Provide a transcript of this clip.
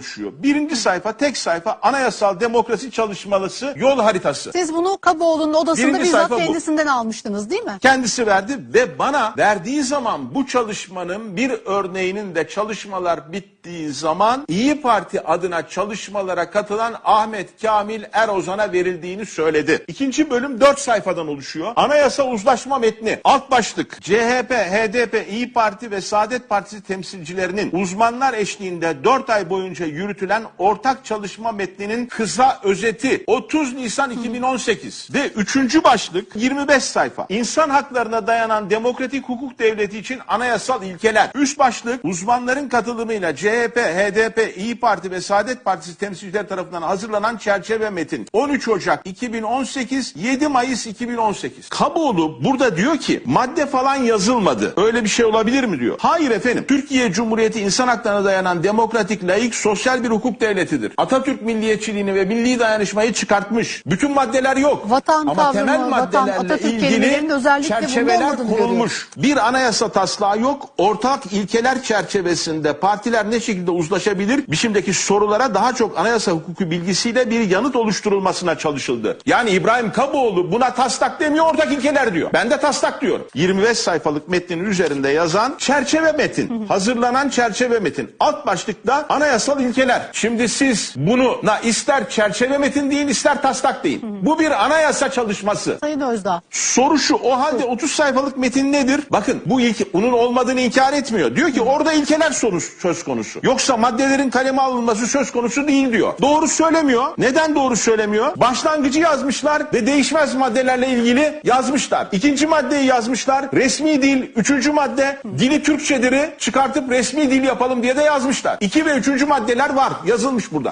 oluşuyor. Birinci sayfa tek sayfa anayasal demokrasi çalışmalısı yol haritası. Siz bunu Kaboğlu'nun odasında Birinci bizzat sayfa bu. kendisinden almıştınız değil mi? Kendisi verdi ve bana verdiği zaman bu çalışmanın bir örneğinin de çalışmalar bittiği zaman İyi Parti adına çalışmalara katılan Ahmet Kamil Erozan'a verildiğini söyledi. İkinci bölüm dört sayfadan oluşuyor. Anayasa uzlaşma metni. Alt başlık. CHP, HDP, İyi Parti ve Saadet Partisi temsilcilerinin uzmanlar eşliğinde 4 ay boyunca yürütülen ortak çalışma metninin kısa özeti 30 Nisan 2018 ve üçüncü başlık 25 sayfa. İnsan haklarına dayanan demokratik hukuk devleti için anayasal ilkeler. Üst başlık uzmanların katılımıyla CHP, HDP, İyi Parti ve Saadet Partisi temsilciler tarafından hazırlanan çerçeve metin. 13 Ocak 2018, 7 Mayıs 2018. Kaboğlu burada diyor ki madde falan yazılmadı. Öyle bir şey olabilir mi diyor. Hayır efendim. Türkiye Cumhuriyeti insan haklarına dayanan demokratik, layık, sosyal bir hukuk devletidir. Atatürk milliyetçiliğini ve milli dayanışmayı çıkartmış. Bütün maddeler yok. Vatan Ama kavramı, temel vatan, maddelerle Atatürk kelimelerinin ilgili çerçeveler konulmuş. Bir anayasa taslağı yok. Ortak ilkeler çerçevesinde partiler ne şekilde uzlaşabilir? Biçimdeki sorulara daha çok anayasa hukuku bilgisiyle bir yanıt oluşturulmasına çalışıldı. Yani İbrahim Kaboğlu buna taslak demiyor, ortak ilkeler diyor. Ben de taslak diyorum. 25 sayfalık metnin üzerinde yazan çerçeve metin. hazırlanan çerçeve metin. Alt başlıkta anayasal ilkeler. Şimdi siz bunu na ister çerçeve metin deyin ister taslak deyin. Bu bir anayasa çalışması. Sayın Özdağ. Soru şu o halde 30 sayfalık metin nedir? Bakın bu ilke bunun olmadığını inkar etmiyor. Diyor ki orada ilkeler soru, söz konusu. Yoksa maddelerin kaleme alınması söz konusu değil diyor. Doğru söylemiyor. Neden doğru söylemiyor? Başlangıcı yazmışlar ve değişmez maddelerle ilgili yazmışlar. İkinci maddeyi yazmışlar. Resmi dil. Üçüncü madde dili Türkçedir'i çıkartıp resmi dil yapalım diye de yazmışlar. İki ve üçüncü maddeler var. Yazılmış burada.